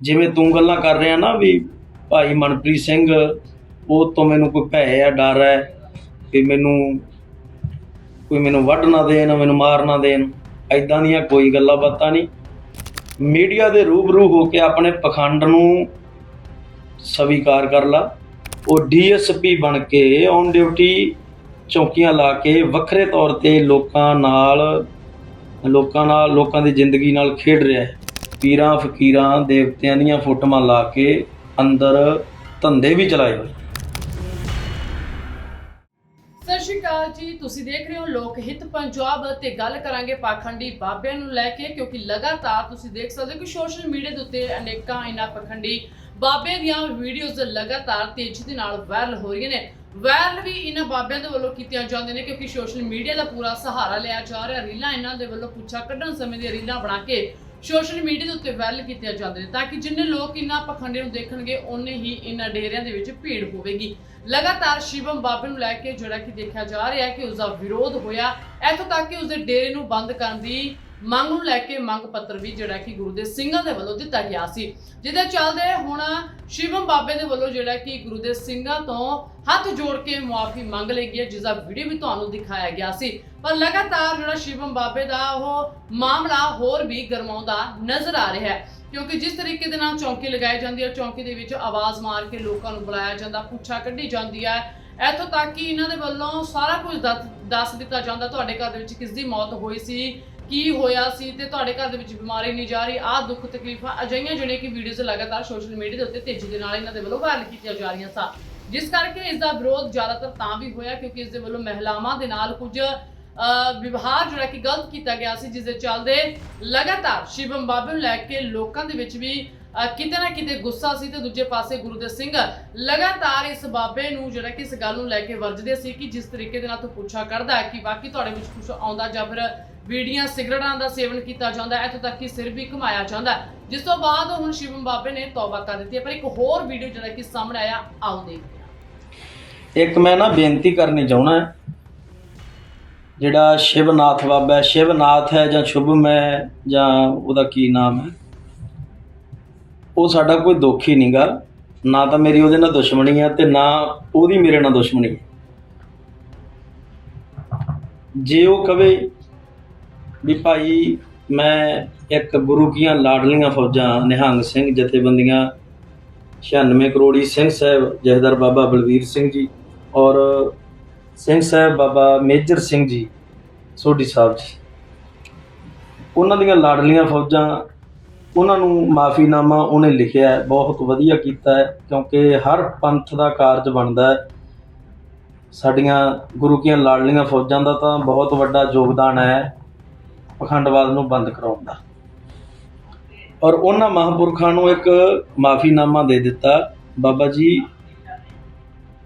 ਜਿਵੇਂ ਤੂੰ ਗੱਲਾਂ ਕਰ ਰਿਹਾ ਨਾ ਵੀ ਭਾਈ ਮਨਪ੍ਰੀਤ ਸਿੰਘ, ਉਹ ਤੋਂ ਮੈਨੂੰ ਕੋਈ ਭੈ ਆ ਡਰ ਹੈ ਕਿ ਮੈਨੂੰ ਕੋਈ ਮੈਨੂੰ ਵੱਢ ਨਾ ਦੇਣ, ਮੈਨੂੰ ਮਾਰ ਨਾ ਦੇਣ ਐਦਾਂ ਦੀਆਂ ਕੋਈ ਗੱਲਾਂ ਬਾਤਾਂ ਨਹੀਂ। ਮੀਡੀਆ ਦੇ ਰੂਬਰੂ ਹੋ ਕੇ ਆਪਣੇ ਪਖੰਡ ਨੂੰ ਸਵੀਕਾਰ ਕਰ ਲਾ। ਉਹ ਡੀਐਸਪੀ ਬਣ ਕੇ ਔਨ ਡਿਊਟੀ ਚੌਕੀਆਂ ਲਾ ਕੇ ਵੱਖਰੇ ਤੌਰ ਤੇ ਲੋਕਾਂ ਨਾਲ ਲੋਕਾਂ ਨਾਲ, ਲੋਕਾਂ ਦੀ ਜ਼ਿੰਦਗੀ ਨਾਲ ਖੇਡ ਰਿਹਾ ਹੈ। ਪੀਰਾਂ ਫਕੀਰਾਂ, ਦੇਵਤਿਆਂ ਦੀਆਂ ਫੋਟੋਆਂ ਲਾ ਕੇ ਅੰਦਰ ਧੰਦੇ ਵੀ ਚਲਾਏ ਹੋਏ। ਸਤਿ ਸ਼੍ਰੀ ਅਕਾਲ ਜੀ, ਤੁਸੀਂ ਦੇਖ ਰਹੇ ਹੋ ਲੋਕ ਹਿੱਤ ਪੰਜਾਬ ਤੇ ਗੱਲ ਕਰਾਂਗੇ ਪਾਖੰਡੀ ਬਾਬਿਆਂ ਨੂੰ ਲੈ ਕੇ, ਕਿਉਂਕਿ ਲਗਾਤਾਰ ਤੁਸੀਂ ਦੇਖ ਸਕਦੇ ਹੋ ਕਿ ਸੋਸ਼ਲ ਮੀਡੀਆ ਦੇ ਉੱਤੇ ਅਨੇਕਾਂ ਇਹਨਾਂ ਪਖੰਡੀ ਬਾਬੇ ਦੀਆਂ ਵੀਡੀਓਜ਼ ਲਗਾਤਾਰ ਤੇਜ਼ੀ ਦੇ ਨਾਲ ਵਾਇਰਲ ਹੋ ਰਹੀਆਂ ਨੇ। ਵਾਇਰਲ ਵੀ ਇਹਨਾਂ ਬਾਬਿਆਂ ਦੇ ਵੱਲੋਂ ਕੀਤੀਆਂ ਜਾਂਦੀਆਂ ਨੇ, ਕਿਉਂਕਿ ਸੋਸ਼ਲ ਮੀਡੀਆ ਦਾ ਪੂਰਾ ਸਹਾਰਾ ਲਿਆ ਜਾ ਰਿਹਾ। ਰੀਲਾਂ ਇਹਨਾਂ ਦੇ ਵੱਲੋਂ ਪੁੱਛਾ ਕੱਢਣ ਸਮੇਂ ਦੀਆਂ ਰੀਲਾਂ ਬਣਾ ਕੇ ਸੋਸ਼ਲ ਮੀਡੀਆ ਦੇ ਉੱਤੇ ਵਾਇਰਲ ਕੀਤੀਆਂ ਜਾਂਦੇ ਨੇ ਤਾਂ ਕਿ ਜਿੰਨੇ ਲੋਕ ਇਹਨਾਂ ਪਖੰਡੇ ਨੂੰ ਦੇਖਣਗੇ ਉਹਨੇ ਹੀ ਇਹਨਾਂ ਡੇਰਿਆਂ ਦੇ ਵਿੱਚ ਭੀੜ ਹੋਵੇਗੀ। ਲਗਾਤਾਰ ਸ਼ਿਵਮ ਬਾਬੇ ਨੂੰ ਲੈ ਕੇ ਜਿਹੜਾ ਕਿ ਦੇਖਿਆ ਜਾ ਰਿਹਾ ਹੈ ਕਿ ਉਸ ਦਾ ਵਿਰੋਧ ਹੋਇਆ। ਇੱਥੋਂ ਤੱਕ ਕਿ ਉਸ ਦੇ ਡੇਰੇ ਨੂੰ ਬੰਦ ਕਰਨ ਦੀ ਮੰਗ ਨੂੰ ਲੈ ਕੇ ਮੰਗ ਪੱਤਰ ਵੀ ਜਿਹੜਾ ਕਿ ਗੁਰੂ ਦੇ ਸਿੰਘਾਂ ਦੇ ਵੱਲੋਂ ਦਿੱਤਾ ਗਿਆ ਸੀ। ਜਿਹਦੇ ਚੱਲਦੇ ਹੁਣ ਸ਼ਿਵਮ ਬਾਬੇ ਦੇ ਵੱਲੋਂ ਜਿਹੜਾ ਕਿ ਗੁਰੂ ਦੇ ਸਿੰਘਾਂ ਤੋਂ ਹੱਥ ਜੋੜ ਕੇ ਮੁਆਫੀ ਮੰਗ ਲਈ ਗਈ ਹੈ ਜਿਸ ਦਾ ਵੀਡੀਓ ਵੀ ਤੁਹਾਨੂੰ ਦਿਖਾਇਆ ਗਿਆ ਸੀ। ਪਰ ਲਗਾਤਾਰ ਜਿਹੜਾ ਸ਼ਿਵਮ ਬਾਬੇ ਦਾ ਉਹ ਮਾਮਲਾ ਹੋਰ ਵੀ ਗਰਮਾਉਂਦਾ ਨਜ਼ਰ ਆ ਰਿਹਾ ਹੈ, ਕਿਉਂਕਿ ਜਿਸ ਤਰੀਕੇ ਦੇ ਨਾਲ ਚੌਂਕੀ ਲਗਾਈ ਜਾਂਦੀ ਹੈ, ਚੌਂਕੀ ਦੇ ਵਿੱਚ ਆਵਾਜ਼ ਮਾਰ ਕੇ ਲੋਕਾਂ ਨੂੰ ਬੁਲਾਇਆ ਜਾਂਦਾ, ਪੁੱਛਾ ਕੱਢੀ ਜਾਂਦੀ ਹੈ। ਇੱਥੋਂ ਤੱਕ ਕਿ ਇਹਨਾਂ ਦੇ ਵੱਲੋਂ ਸਾਰਾ ਕੁਝ ਦੱਸ ਦੱਸ ਦਿੱਤਾ ਜਾਂਦਾ। ਤੁਹਾਡੇ ਘਰ ਦੇ ਵਿੱਚ ਕਿਸ ਦੀ ਮੌਤ ਹੋਈ ਸੀ? ਕੀ ਹੋਇਆ ਸੀ ਤੇ ਤੁਹਾਡੇ ਘਰ ਦੇ ਵਿੱਚ ਬਿਮਾਰੀ ਨਹੀਂ ਜਾ ਰਹੀ? ਆਹ ਦੁੱਖ ਤਕਲੀਫਾਂ ਅਜਿਹੀਆਂ ਜਿਹੜੀਆਂ ਕਿ ਵੀਡੀਓਜ਼ ਲਗਾਤਾਰ ਸੋਸ਼ਲ ਮੀਡੀਆ ਦੇ ਉੱਤੇ ਤੇਜ਼ੀ ਦੇ ਨਾਲ ਇਹਨਾਂ ਦੇ ਵੱਲੋਂ ਵਾਇਰਲ ਕੀਤੀਆਂ ਜਾ ਰਹੀਆਂ ਸਨ। ਜਿਸ ਕਰਕੇ ਇਸ ਦਾ ਵਿਰੋਧ ਜ਼ਿਆਦਾਤਰ ਤਾਂ ਵੀ ਹੋਇਆ ਕਿਉਂਕਿ ਇਸ ਦੇ ਵੱਲੋਂ ਮਹਿਲਾਵਾਂ ਦੇ ਨਾਲ ਕੁਝ ਵਿਵਹਾਰ ਜਿਹੜਾ ਕਿ ਗਲਤ ਕੀਤਾ ਗਿਆ ਸੀ, ਜਿਸ ਦੇ ਚੱਲਦੇ ਲਗਾਤਾਰ ਸ਼ਿਵਮ ਬਾਬੇ ਨੂੰ ਲੈ ਕੇ ਲੋਕਾਂ ਦੇ ਵਿੱਚ ਵੀ ਕਿਤੇ ਨਾ ਕਿਤੇ ਗੁੱਸਾ ਸੀ ਤੇ ਦੂਜੇ ਪਾਸੇ ਗੁਰੂ ਦੇ ਸਿੰਘ ਲਗਾਤਾਰ ਇਸ ਬਾਬੇ ਨੂੰ ਜਿਹੜਾ ਕਿ ਇਸ ਗੱਲ ਨੂੰ ਲੈ ਕੇ ਵਰਜਦੇ ਸੀ ਕਿ ਜਿਸ ਤਰੀਕੇ ਦੇ ਨਾਲ ਤੂੰ ਪੁੱਛਾ ਕਰਦਾ ਕਿ ਬਾਕੀ ਤੁਹਾਡੇ ਵਿੱਚ ਕੁਝ ਆਉਂਦਾ ਜਾਂ ਫਿਰ ਬੀੜੀਆਂ ਸਿਗਰਟਾਂ ਦਾ ਸੇਵਨ ਕੀਤਾ ਜਾਂਦਾ ਹੈ, ਇੱਥੋਂ ਤੱਕ ਕਿ ਸਿਰ ਵੀ ਘੁਮਾਇਆ ਜਾਂਦਾ ਹੈ। ਜਿਸ ਤੋਂ ਬਾਅਦ ਹੁਣ ਸ਼ਿਵਮ ਬਾਬੇ ਨੇ ਤੌਬਾ ਕਰ ਦਿੱਤੀ ਹੈ ਪਰ ਇੱਕ ਹੋਰ ਵੀਡੀਓ ਜਿਹੜਾ ਕਿ ਸਾਹਮਣੇ ਆਇਆ ਆਓ ਦੇਖਦੇ ਹਾਂ। ਇੱਕ ਮੈਂ ਨਾ ਬੇਨਤੀ ਕਰਨੀ ਚਾਹਣਾ ਹੈ ਜਿਹੜਾ ਸ਼ਿਵਨਾਥ ਬਾਬਾ ਹੈ ਸ਼ਿਵਨਾਥ ਹੈ ਜਾਂ ਸ਼ੁਭਮ ਹੈ ਜਾਂ ਉਹਦਾ ਕੀ ਨਾਮ ਹੈ ਉਹ ਸਾਡਾ ਕੋਈ ਦੁੱਖ ਦੋਖੀ ਨਹੀਂਗਾ ਨਾ ਤਾਂ ਮੇਰੀ ਉਹਦੇ ਨਾਲ ਦੁਸ਼ਮਣੀ ਹੈ ਤੇ ਨਾ ਉਹਦੀ ਮੇਰੇ ਨਾਲ ਦੁਸ਼ਮਣੀ। ਜੇ ਉਹ ਕਵੇ ਵੀ ਭਾਈ ਮੈਂ ਇੱਕ ਗੁਰੂ ਕੀਆਂ ਲਾਡਲੀਆਂ ਫੌਜਾਂ ਨਿਹੰਗ ਸਿੰਘ ਜਥੇਬੰਦੀਆਂ 96 ਕਰੋੜੀ ਸਿੰਘ ਸਾਹਿਬ ਜਹਦਰ ਬਾਬਾ ਬਲਵੀਰ ਸਿੰਘ ਜੀ ਔਰ ਸਿੰਘ ਸਾਹਿਬ ਬਾਬਾ ਮੇਜਰ ਸਿੰਘ ਜੀ ਸੋਢੀ ਸਾਹਿਬ ਜੀ। ਉਹਨਾਂ ਦੀਆਂ ਲਾਡਲੀਆਂ ਫੌਜਾਂ, ਉਹਨਾਂ ਨੂੰ ਮਾਫੀਨਾਮਾ ਉਹਨੇ ਲਿਖਿਆ ਬਹੁਤ ਵਧੀਆ ਕੀਤਾ ਹੈ, ਕਿਉਂਕਿ ਹਰ ਪੰਥ ਦਾ ਕਾਰਜ ਬਣਦਾ ਹੈ। ਸਾਡੀਆਂ ਗੁਰੂ ਕੀਆਂ ਲਾਡਲੀਆਂ ਫੌਜਾਂ ਦਾ ਤਾਂ ਬਹੁਤ ਵੱਡਾ ਯੋਗਦਾਨ ਹੈ। ਪਖੰਡਵਾਦ ਨੂੰ ਬੰਦ ਕਰਾਉਣ ਦਾ। ਔਰ ਉਹਨਾਂ ਮਹਾਂਪੁਰਖਾਂ ਨੂੰ ਇੱਕ ਮਾਫੀਨਾਮਾ ਦੇ ਦਿੱਤਾ, ਬਾਬਾ ਜੀ,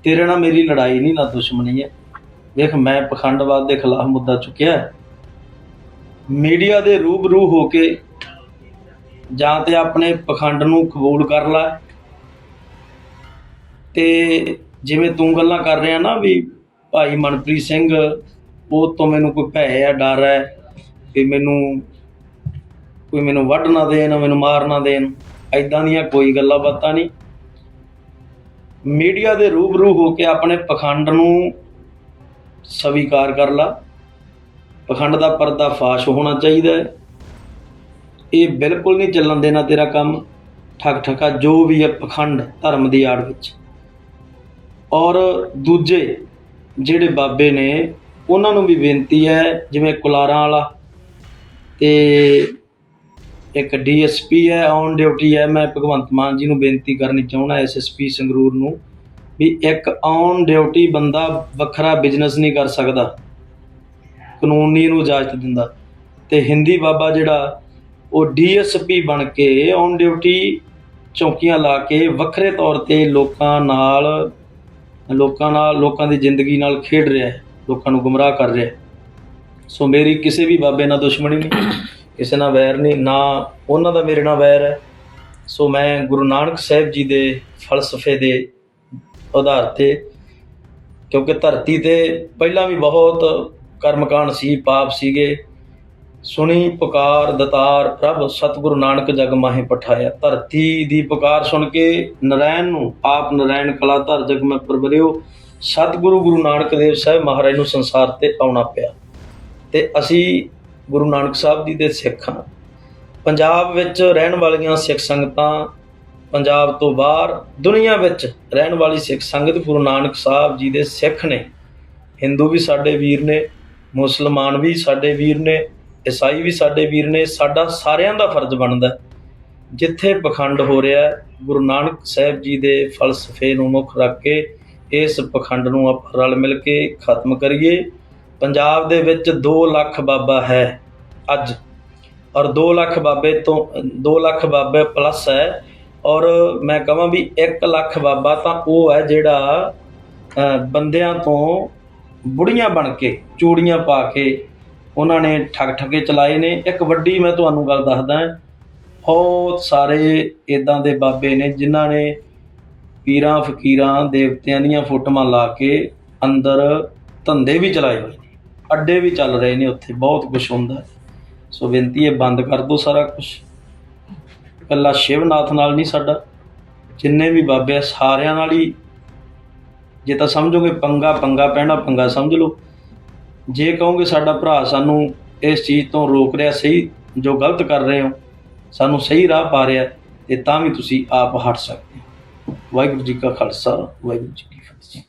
ਤੇਰੇ ਨਾਲ ਮੇਰੀ ਲੜਾਈ ਨਹੀਂ, ਨਾ ਦੁਸ਼ਮਣੀ ਹੈ। ਵੇਖ, ਮੈਂ ਪਖੰਡਵਾਦ ਦੇ ਖਿਲਾਫ ਮੁੱਦਾ ਚੁੱਕਿਆ ਮੀਡੀਆ ਦੇ ਰੂਬਰੂ ਹੋ ਕੇ ਜਾਂ ਤੇ ਆਪਣੇ ਪਖੰਡ ਨੂੰ ਕਬੂਲ ਕਰ ਲੈ। ਤੇ ਜਿਵੇਂ ਤੂੰ ਗੱਲਾਂ ਕਰ ਰਿਹਾ ਨਾ ਵੀ ਭਾਈ ਮਨਪ੍ਰੀਤ ਸਿੰਘ, ਉਹ ਤੋਂ ਮੈਨੂੰ ਕੋਈ ਭੈ ਆ ਡਰ ਹੈ ਕਿ ਮੈਨੂੰ ਕੋਈ ਮੈਨੂੰ ਵੱਢ ਨਾ ਦੇਣ, ਮੈਨੂੰ ਮਾਰ ਨਾ ਦੇਣ ਐਦਾਂ ਦੀਆਂ ਕੋਈ ਗੱਲਾਂ ਬਾਤਾਂ ਨਹੀਂ। ਮੀਡੀਆ ਦੇ ਰੂਬਰੂ ਹੋ ਕੇ ਆਪਣੇ ਪਖੰਡ ਨੂੰ ਸਵੀਕਾਰ ਕਰ ਲਾ। ਪਖੰਡ ਦਾ ਪਰਦਾ ਫਾਸ਼ ਹੋਣਾ ਚਾਹੀਦਾ ਹੈ। ਇਹ ਬਿਲਕੁਲ ਨਹੀਂ ਚੱਲਣ ਦੇਣਾ ਤੇਰਾ ਕੰਮ। ਠੱਗ ਠੱਗਾ ਜੋ ਵੀ ਹੈ ਪਖੰਡ ਧਰਮ ਦੀ ਆੜ ਵਿੱਚ। ਔਰ ਦੂਜੇ ਜਿਹੜੇ ਬਾਬੇ ਨੇ, ਉਹਨਾਂ ਨੂੰ ਵੀ ਬੇਨਤੀ ਹੈ, ਜਿਵੇਂ ਕੁਲਾਰਾਂ ਵਾਲਾ ਅਤੇ ਇੱਕ ਡੀਐਸਪੀ ਹੈ ਔਨ ਡਿਊਟੀ ਹੈ। ਮੈਂ ਭਗਵੰਤ ਮਾਨ ਜੀ ਨੂੰ ਬੇਨਤੀ ਕਰਨੀ ਚਾਹੁੰਦਾ ਐਸਐਸਪੀ ਸੰਗਰੂਰ ਨੂੰ, ਵੀ ਇੱਕ ਔਨ ਡਿਊਟੀ ਬੰਦਾ ਵੱਖਰਾ ਬਿਜ਼ਨਸ ਨਹੀਂ ਕਰ ਸਕਦਾ। ਕਾਨੂੰਨ ਨਹੀਂ ਇਹਨੂੰ ਇਜਾਜ਼ਤ ਦਿੰਦਾ। ਤੇ ਹਿੰਦੀ ਬਾਬਾ ਜਿਹੜਾ, ਉਹ ਡੀਐਸਪੀ ਬਣ ਕੇ ਔਨ ਡਿਊਟੀ ਚੌਕੀਆਂ ਲਾ ਕੇ ਵੱਖਰੇ ਤੌਰ ਤੇ ਲੋਕਾਂ ਨਾਲ ਲੋਕਾਂ ਨਾਲ, ਲੋਕਾਂ ਦੀ ਜ਼ਿੰਦਗੀ ਨਾਲ ਖੇਡ ਰਿਹਾ ਹੈ, ਲੋਕਾਂ ਨੂੰ ਗੁੰਮਰਾਹ ਕਰ ਰਿਹਾ ਹੈ। ਸੋ ਮੇਰੀ ਕਿਸੇ ਵੀ ਬਾਬੇ ਨਾਲ ਦੁਸ਼ਮਣੀ ਨਹੀਂ, ਕਿਸੇ ਨਾਲ ਵੈਰ ਨਹੀਂ, ਨਾ ਉਹਨਾਂ ਦਾ ਮੇਰੇ ਨਾਲ ਵੈਰ ਹੈ। ਸੋ ਮੈਂ ਗੁਰੂ ਨਾਨਕ ਸਾਹਿਬ ਜੀ ਦੇ ਫਲਸਫੇ ਦੇ ਆਧਾਰ ਤੇ, ਕਿਉਂਕਿ ਧਰਤੀ ਤੇ ਪਹਿਲਾਂ ਵੀ ਬਹੁਤ ਕਰਮਕਾਂਡ ਸੀ, ਪਾਪ ਸੀਗੇ। ਸੁਣੀ ਪੁਕਾਰ ਦਤਾਰ, ਪ੍ਰਭ ਸਤਿਗੁਰੂ ਨਾਨਕ ਜਗ ਮਾਹੇ ਪਠਾਇਆ। ਧਰਤੀ ਦੀ ਪੁਕਾਰ ਸੁਣ ਕੇ ਨਰੈਣ ਨੂੰ, ਆਪ ਨਰੈਣ ਕਲਾ ਧਰ ਜਗ ਮੈਂ ਪ੍ਰਵਰਿਓ, ਸਤਿਗੁਰੂ ਗੁਰੂ ਨਾਨਕ ਦੇਵ ਸਾਹਿਬ ਮਹਾਰਾਜ ਨੂੰ ਸੰਸਾਰ ਤੇ ਆਉਣਾ ਪਿਆ। ਤੇ ਅਸੀਂ ਗੁਰੂ ਨਾਨਕ ਸਾਹਿਬ ਜੀ ਦੇ ਸਿੱਖ ਹਾਂ। ਪੰਜਾਬ ਵਿੱਚ ਰਹਿਣ ਵਾਲੀਆਂ ਸਿੱਖ ਸੰਗਤਾਂ ਪੰਜਾਬ ਤੋਂ ਬਾਹਰ, ਦੁਨੀਆ ਵਿੱਚ ਰਹਿਣ ਵਾਲੀ ਸਿੱਖ ਸੰਗਤ ਗੁਰੂ ਨਾਨਕ ਸਾਹਿਬ ਜੀ ਦੇ ਸਿੱਖ ਨੇ। ਹਿੰਦੂ ਵੀ ਸਾਡੇ ਵੀਰ ਨੇ, ਮੁਸਲਮਾਨ ਵੀ ਸਾਡੇ ਵੀਰ ਨੇ, ਈਸਾਈ ਵੀ ਸਾਡੇ ਵੀਰ ਨੇ, ਸਾਡਾ ਸਾਰਿਆਂ ਦਾ ਫਰਜ਼ ਬਣਦਾ ਜਿੱਥੇ ਪਖੰਡ ਹੋ ਰਿਹਾ ਗੁਰੂ ਨਾਨਕ ਸਾਹਿਬ ਜੀ ਦੇ ਫਲਸਫੇ ਨੂੰ ਮੁੱਖ ਰੱਖ ਕੇ ਇਸ ਪਖੰਡ ਨੂੰ ਆਪਾਂ ਰਲ ਮਿਲ ਕੇ ਖਤਮ ਕਰੀਏ। ਪੰਜਾਬ ਦੇ ਵਿੱਚ 2 ਲੱਖ ਬਾਬਾ ਹੈ ਅੱਜ। ਔਰ 2 ਲੱਖ ਬਾਬੇ ਤੋਂ 2 ਲੱਖ ਬਾਬੇ ਪਲੱਸ ਹੈ। ਔਰ ਮੈਂ ਕਹਾਂ ਵੀ 1 ਲੱਖ ਬਾਬਾ ਤਾਂ ਉਹ ਹੈ ਜਿਹੜਾ ਬੰਦਿਆਂ ਤੋਂ ਬੁੜੀਆਂ ਬਣ ਕੇ, ਚੂੜੀਆਂ ਪਾ ਕੇ ਉਹਨਾਂ ਨੇ ਠੱਗ ਠੱਗੇ ਚਲਾਏ ਨੇ। ਇੱਕ ਵੱਡੀ ਮੈਂ ਤੁਹਾਨੂੰ ਗੱਲ ਦੱਸਦਾ ਬਹੁਤ ਸਾਰੇ ਇਦਾਂ ਦੇ ਬਾਬੇ ਨੇ ਜਿਨ੍ਹਾਂ ਨੇ ਪੀਰਾਂ, ਫਕੀਰਾਂ, ਦੇਵਤਿਆਂ ਦੀਆਂ ਫੋਟੋਆਂ ਲਾ ਕੇ ਅੰਦਰ ਧੰਦੇ ਵੀ ਚਲਾਏ ਹੋਏ ਅੱਡੇ ਵੀ ਚੱਲ ਰਹੇ ਨੇ ਉੱਥੇ, ਬਹੁਤ ਕੁਝ ਹੁੰਦਾ। ਸੋ ਬੇਨਤੀ ਹੈ, ਬੰਦ ਕਰ ਦਿਓ ਸਾਰਾ ਕੁਝ ਇਕੱਲਾ ਸ਼ਿਵਨਾਥ ਨਾਲ ਨਹੀਂ ਸਾਡਾ, ਜਿੰਨੇ ਵੀ ਬਾਬੇ ਆ, ਸਾਰਿਆਂ ਨਾਲ ਹੀ। ਜੇ ਤਾਂ ਸਮਝੋਗੇ, ਪੰਗਾ ਪੰਗਾ ਪੈਣਾ, ਪੰਗਾ ਸਮਝ ਲਓ। ਜੇ ਕਹੋਗੇ ਸਾਡਾ ਭਰਾ ਸਾਨੂੰ ਇਸ ਚੀਜ਼ ਤੋਂ ਰੋਕ ਰਿਹਾ, ਸਹੀ, ਜੋ ਗਲਤ ਕਰ ਰਹੇ ਹੋ, ਸਾਨੂੰ ਸਹੀ ਰਾਹ ਪਾ ਰਿਹਾ ਤੇ ਤਾਂ ਵੀ ਤੁਸੀਂ ਆਪ ਹਟ ਸਕਦੇ ਹੋ। ਵਾਹਿਗੁਰੂ ਜੀ ਕਾ ਖਾਲਸਾ, ਵਾਹਿਗੁਰੂ ਜੀ ਕੀ ਫਤਿਹ।